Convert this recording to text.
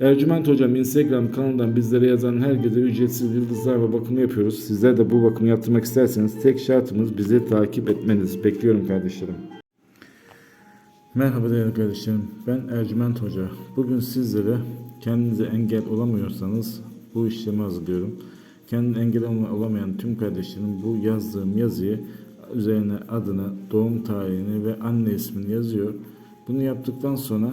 Ercüment Hocam Instagram kanalından bizlere yazan herkese ücretsiz yıldızlarla bakımı yapıyoruz. Sizler de bu bakımı yaptırmak isterseniz tek şartımız bizi takip etmeniz. Bekliyorum kardeşlerim. Merhaba değerli kardeşlerim. Ben Ercüment Hoca. Bugün sizlere kendinize engel olamıyorsanız bu işlemi hazırlıyorum. Kendine engel olamayan tüm kardeşlerim bu yazdığım yazıyı üzerine adını, doğum tarihini ve anne ismini yazıyor. Bunu yaptıktan sonra